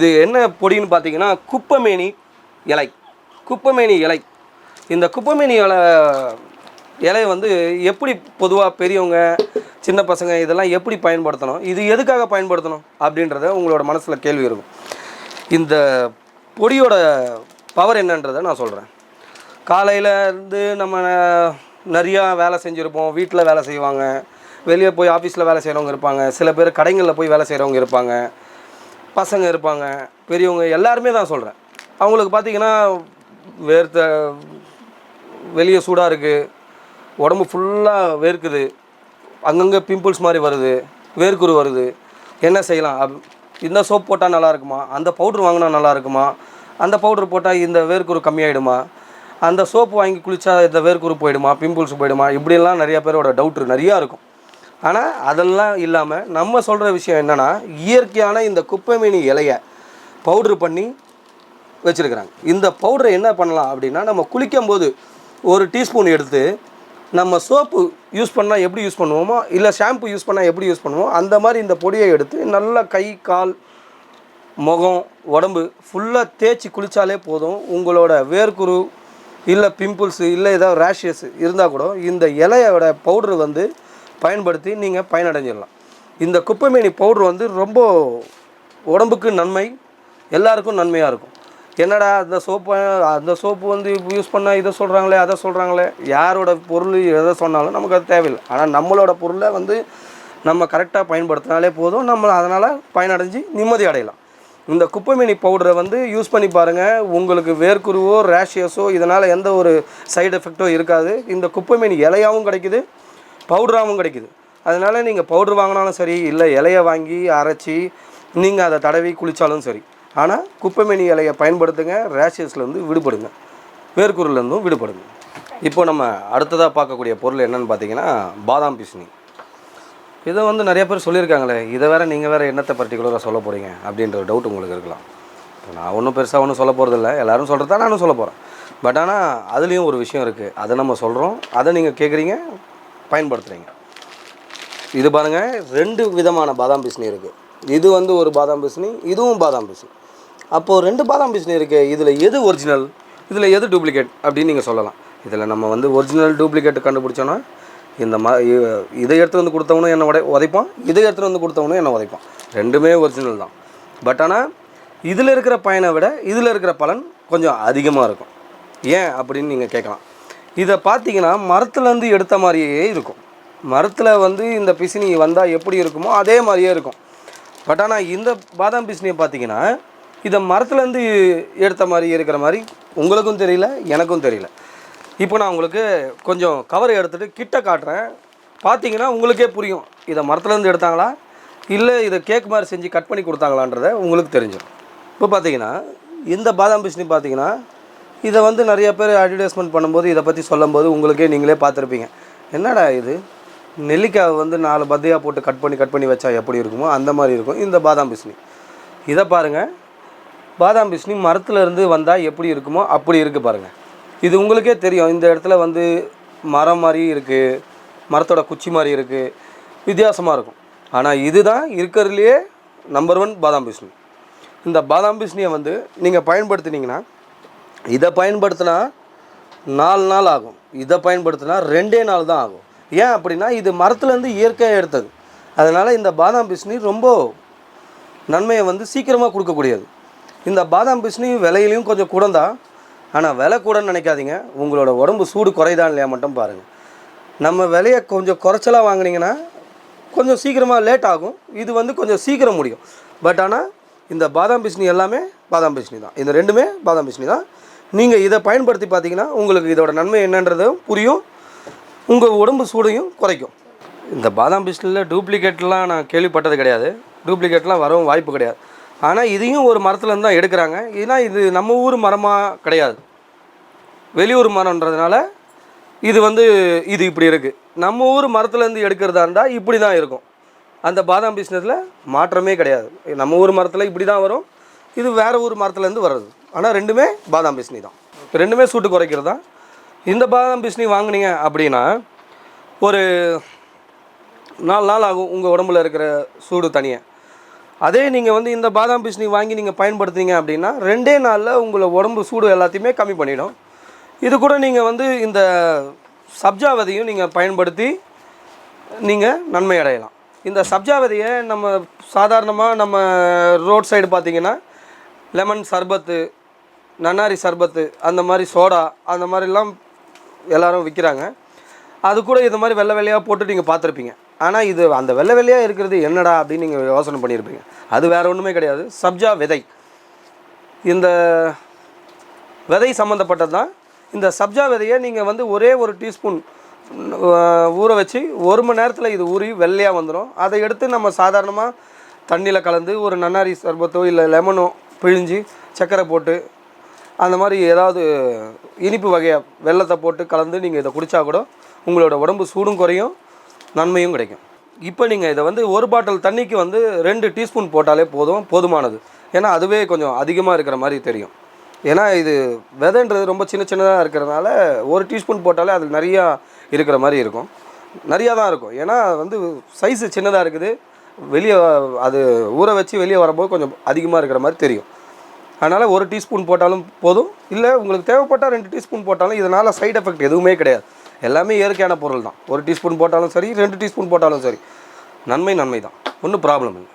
இது என்ன பொடின்னு பார்த்தீங்கன்னா குப்பமேனி இலை. குப்பமேனி இலை. இந்த குப்பமேனி இலை இலையை வந்து எப்படி பொதுவாக பெரியவங்க சின்ன பசங்க இதெல்லாம் எப்படி பயன்படுத்தணும் இது எதுக்காக பயன்படுத்தணும் அப்படின்றத உங்களோட மனசில் கேள்வி இருக்கும். இந்த பொடியோட பவர் என்னன்றதை நான் சொல்கிறேன் காலையில் இருந்து நம்ம நிறையா வேலை செஞ்சுருப்போம் வீட்டில் வேலை செய்வாங்க வெளியே போய் ஆஃபீஸில் வேலை செய்கிறவங்க இருப்பாங்க சில பேர் கடைகளில் போய் வேலை செய்கிறவங்க இருப்பாங்க. பசங்க இருப்பாங்க பெரியவங்க எல்லாருமே தான் சொல்கிறேன் அவங்களுக்கு பார்த்தீங்கன்னா வேர்த்த வெளியே சூடாக இருக்குது உடம்பு ஃபுல்லாக வேர்க்குது அங்கங்கே பிம்பிள்ஸ் மாதிரி வருது வேர்க்குரு வருது. என்ன செய்யலாம்? அப் இந்த சோப் போட்டால் நல்லா இருக்குமா? அந்த பவுட்ரு வாங்கினா நல்லா இருக்குமா? அந்த பவுட்ரு போட்டால் இந்த வேர்க்குரு கம்மியாயிடுமா? அந்த சோப்பு வாங்கி குளித்தா இந்த வேர்க்குரு போயிடுமா? பிம்பிள்ஸ் போயிடுமா? இப்படிலாம் நிறையா பேரோட டவுட் நிறையா இருக்கும். ஆனால் அதெல்லாம் இல்லாமல் நம்ம சொல்கிற விஷயம் என்னென்னா இயற்கையான இந்த குப்பைமீனி இலையை பவுட்ரு பண்ணி வச்சுருக்குறாங்க. இந்த பவுடரை என்ன பண்ணலாம் அப்படின்னா நம்ம குளிக்கும் போது ஒரு டீஸ்பூன் எடுத்து நம்ம சோப்பு யூஸ் பண்ணால் எப்படி யூஸ் பண்ணுவோமோ இல்லை ஷாம்பு யூஸ் பண்ணால் எப்படி யூஸ் பண்ணுவோமோ அந்த மாதிரி இந்த பொடியை எடுத்து நல்லா கை கால் முகம் உடம்பு ஃபுல்லாக தேய்ச்சி குளித்தாலே போதும். உங்களோட வேர்க்குரு இல்லை பிம்பிள்ஸு இல்லை ஏதாவது ரேஷஸ் இருந்தால் கூட இந்த இலையோட பவுட்ரு வந்து பயன்படுத்தி நீங்கள் பயனடைஞ்சிடலாம். இந்த குப்பைமேனி பவுட்ரு வந்து ரொம்ப உடம்புக்கு நன்மை எல்லாருக்கும் நன்மையாக இருக்கும். என்னடா அந்த சோப்பை அந்த சோப்பு வந்து யூஸ் பண்ணால் இதை சொல்கிறாங்களே அதை சொல்கிறாங்களே யாரோட பொருள் எதை சொன்னாலும் நமக்கு அது தேவையில்லை. ஆனால் நம்மளோட பொருளை வந்து நம்ம கரெக்டாக பயன்படுத்தினாலே போதும். நம்ம அதனால் பயனடைஞ்சு நிம்மதி அடையலாம். இந்த குப்பைமேனி பவுடரை வந்து யூஸ் பண்ணி பாருங்கள் உங்களுக்கு வேர்க்குருவோ ரேஷியஸோ இதனால் எந்த ஒரு சைடு எஃபெக்டோ இருக்காது. இந்த குப்பைமேனி இலையாகவும் கிடைக்குது. பவுடராகவும் கிடைக்குது. அதனால் நீங்கள் பவுட்ரு வாங்கினாலும் சரி இல்லை இலையை வாங்கி அரைச்சி நீங்கள் அதை தடவி குளித்தாலும் சரி. ஆனால் குப்பைமேனி இலையை பயன்படுத்துங்க ரேஷியஸ்லேருந்து விடுபடுங்க. வேர்க்குருலேருந்தும் விடுபடுங்க. இப்போ நம்ம அடுத்ததாக பார்க்கக்கூடிய பொருள் என்னன்னு பார்த்தீங்கன்னா பாதாம் பிசினி. இதை வந்து நிறைய பேர் சொல்லியிருக்காங்களே இதை வேறு நீங்கள் வேறு என்னத்தை பர்டிகுலராக சொல்ல போகிறீங்க அப்படின்ற ஒரு டவுட் உங்களுக்கு இருக்கலாம். இப்போ நான் ஒன்றும் பெருசாக ஒன்றும் சொல்ல போகிறதில்ல எல்லாரும் சொல்கிறதா நானும் சொல்ல போகிறேன் பட் ஆனால் அதுலேயும் ஒரு விஷயம் இருக்குது அதை நம்ம சொல்கிறோம் அதை நீங்கள் கேட்குறீங்க பயன்படுத்துகிறீங்க இது பாருங்கள் ரெண்டு விதமான பாதாம் பிசினி இருக்குது இது வந்து ஒரு பாதாம் பிசினி இதுவும் பாதாம் பிசினி. அப்போது ரெண்டு பாதாம் பிசினி இருக்குது இதில் எது ஒரிஜினல் இதில் எது டூப்ளிகேட் அப்படின்னு நீங்கள் சொல்லலாம். இதில் நம்ம வந்து ஒரிஜினல் டூப்ளிகேட் கண்டுபிடிச்சோன்னா இந்த மா இதை எடுத்து வந்து கொடுத்தவனும் என்னை உடை உதைப்பான் இதை எடுத்துகிட்டு வந்து கொடுத்தவனும் என்னை உதைப்பான். ரெண்டுமே ஒரிஜினல் தான். பட் ஆனால் இதில் இருக்கிற பயனை விட இதில் இருக்கிற பலன் கொஞ்சம் அதிகமாக இருக்கும். ஏன் அப்படின்னு நீங்கள் கேட்கலாம். இதை பார்த்தீங்கன்னா மரத்துலேருந்து எடுத்த மாதிரியே இருக்கும். மரத்தில் வந்து இந்த பிசினி வந்தால் எப்படி இருக்குமோ அதே மாதிரியே இருக்கும். பட் ஆனால் இந்த பாதாம் பிசினியை பார்த்தீங்கன்னா இதை மரத்துலேருந்து எடுத்த மாதிரி இருக்கிற மாதிரி உங்களுக்கும் தெரியல எனக்கும் தெரியல. இப்போ நான் உங்களுக்கு கொஞ்சம் கவர் எடுத்துகிட்டு கிட்ட காட்டுறேன். பார்த்தீங்கன்னா உங்களுக்கே புரியும் இதை மரத்துலேருந்து எடுத்தாங்களா? இல்லை இதை கேக் மாதிரி செஞ்சு கட் பண்ணி கொடுத்தாங்களான்றத உங்களுக்கு தெரிஞ்சிடும். இப்போ பார்த்தீங்கன்னா இந்த பாதாம் பிசினி பார்த்தீங்கன்னா இதை வந்து நிறைய பேர் அட்வர்டைஸ்மெண்ட் பண்ணும்போது இதை பற்றி சொல்லும்போது உங்களுக்கே நீங்களே பார்த்துருப்பீங்க. என்னடா இது? நெல்லிக்காய் வந்து நாலு பத்தையாக போட்டு கட் பண்ணி கட் பண்ணி வச்சா எப்படி இருக்குமோ அந்த மாதிரி இருக்கும். இந்த பாதாம் பிஸ்னி இதை பாருங்கள் பாதாம் பிஸ்னி மரத்துலேருந்து வந்தால் எப்படி இருக்குமோ அப்படி இருக்குது பாருங்கள் இது உங்களுக்கே தெரியும். இந்த இடத்துல வந்து மரம் மாதிரி இருக்குது மரத்தோட குச்சி மாதிரி இருக்குது வித்தியாசமாக இருக்கும். ஆனால் இதுதான் இருக்கிறதுலையே நம்பர் ஒன் பாதாம் பிஸ்னி இந்த பாதாம் பிஸ்னியை வந்து நீங்கள் பயன்படுத்தினீங்கன்னா இதை பயன்படுத்தினா நாலு நாள் ஆகும். இதை பயன்படுத்தினா ரெண்டே நாள் தான் ஆகும். ஏன் அப்படின்னா இது மரத்துலேருந்து இயற்கையாக எடுத்தது. அதனால் இந்த பாதாம் பிஸ்னி ரொம்ப நன்மையை வந்து சீக்கிரமாக கொடுக்கக்கூடியது. இந்த பாதாம் பிஸ்னி விலையிலையும் கொஞ்சம் கூட தான். ஆனால் விலை கூடன்னு நினைக்காதீங்க. உங்களோட உடம்பு சூடு குறைதான் இல்லையா மட்டும் பாருங்கள் நம்ம விலையை கொஞ்சம் குறைச்சலாக வாங்குனீங்கன்னா கொஞ்சம் சீக்கிரமாக லேட் ஆகும். இது வந்து கொஞ்சம் சீக்கிரம் முடியும். பட் ஆனால் இந்த பாதாம் பிஸ்னி எல்லாமே பாதாம் பிஸ்னி தான். இந்த ரெண்டுமே பாதாம் பிஸ்னி தான். நீங்கள் இதை பயன்படுத்தி பார்த்தீங்கன்னா உங்களுக்கு இதோட நன்மை என்னன்றதும் புரியும். உங்கள் உடம்பு சூடையும் குறைக்கும். இந்த பாதாம் பிஸ்டில் டூப்ளிகேட்லாம் நான் கேள்விப்பட்டது கிடையாது. டூப்ளிகேட்லாம் வரவும் வாய்ப்பு கிடையாது. ஆனால் இதையும் ஒரு மரத்துலேருந்து தான் எடுக்கிறாங்க. ஏன்னா இது நம்ம ஊர் மரமாக கிடையாது. வெளியூர் மரம்ன்றதுனால இது வந்து இது இப்படி இருக்குது நம்ம ஊர் மரத்துலேருந்து எடுக்கிறதா இருந்தால் இப்படி தான் இருக்கும். அந்த பாதாம் பிஸ்னஸில் மாற்றமே கிடையாது. நம்ம ஊர் மரத்தில் இப்படி தான் வரும். இது வேறு ஊர் மரத்துலேருந்து வர்றது. ஆனால் ரெண்டுமே பாதாம் பிஸ்னி தான். இப்போ ரெண்டுமே சூட்டு குறைக்கிறது தான். இந்த பாதாம் பிஸ்னி வாங்கினீங்க அப்படின்னா ஒரு நாலு நாள் ஆகும் உங்கள் உடம்புல இருக்கிற சூடு தனியாக அதே நீங்கள் வந்து இந்த பாதாம் பிஸ்னி வாங்கி நீங்கள் பயன்படுத்துனீங்க அப்படின்னா ரெண்டே நாளில் உங்களை உடம்பு சூடு எல்லாத்தையுமே கம்மி பண்ணிடும். இது கூட நீங்கள் வந்து இந்த சப்ஜாவதியும் நீங்கள் பயன்படுத்தி நீங்கள் நன்மை அடையலாம். இந்த சப்ஜாவதியை நம்ம சாதாரணமாக நம்ம ரோட் சைடு பார்த்தீங்கன்னா லெமன் சர்பத்து நன்னாரி சர்பத்து அந்த மாதிரி சோடா அந்த மாதிரிலாம் எல்லோரும் விற்கிறாங்க அது கூட இது மாதிரி வெள்ளை வெள்ளையாக போட்டு நீங்கள் பார்த்துருப்பீங்க. ஆனால் இது அந்த வெள்ளை வெள்ளையாக இருக்கிறது என்னடா அப்படின்னு நீங்கள் யோசனை பண்ணியிருப்பீங்க. அது வேறு ஒன்றுமே கிடையாது. சப்ஜா விதை. இந்த விதை சம்மந்தப்பட்டது தான் இந்த சப்ஜா விதையை நீங்கள் வந்து ஒரே ஒரு டீஸ்பூன் ஊற வச்சு ஒரு மணி நேரத்தில் இது ஊறி வெள்ளையாக வந்துடும் அதை எடுத்து நம்ம சாதாரணமாக தண்ணியில் கலந்து ஒரு நன்னாரி சர்பத்தோ இல்லை லெமனோ பிழிஞ்சு சர்க்கரை போட்டு அந்த மாதிரி ஏதாவது இனிப்பு வகையாக வெள்ளத்தை போட்டு கலந்து நீங்கள் இதை குடித்தா கூட உங்களோட உடம்பு சூடும் குறையும் நன்மையும் கிடைக்கும். இப்போ நீங்கள் இதை வந்து ஒரு பாட்டில் தண்ணிக்கு வந்து ரெண்டு டீஸ்பூன் போட்டாலே போதும் போதுமானது. ஏன்னா அதுவே கொஞ்சம் அதிகமாக இருக்கிற மாதிரி தெரியும். ஏன்னா இது விதைன்றது ரொம்ப சின்ன சின்னதாக இருக்கிறதுனால ஒரு டீஸ்பூன் போட்டாலே அதில் நிறையா இருக்கிற மாதிரி இருக்கும். நிறையா தான் இருக்கும். ஏன்னா வந்து சைஸு சின்னதாக இருக்குது. வெளியே அது ஊற வச்சு வெளியே வரும்போது கொஞ்சம் அதிகமாக இருக்கிற மாதிரி தெரியும். அதனால் ஒரு டீஸ்பூன் போட்டாலும் போதும். இல்லை உங்களுக்கு தேவைப்பட்டால் ரெண்டு டீஸ்பூன் போட்டாலும் இதனால் சைட் எஃபெக்ட் எதுவுமே கிடையாது. எல்லாமே இயற்கையான பொருள் தான் ஒரு டீஸ்பூன் போட்டாலும் சரி ரெண்டு டீஸ்பூன் போட்டாலும் சரி. நன்மை நன்மை தான் ஒன்றும் ப்ராப்ளம் இல்லை.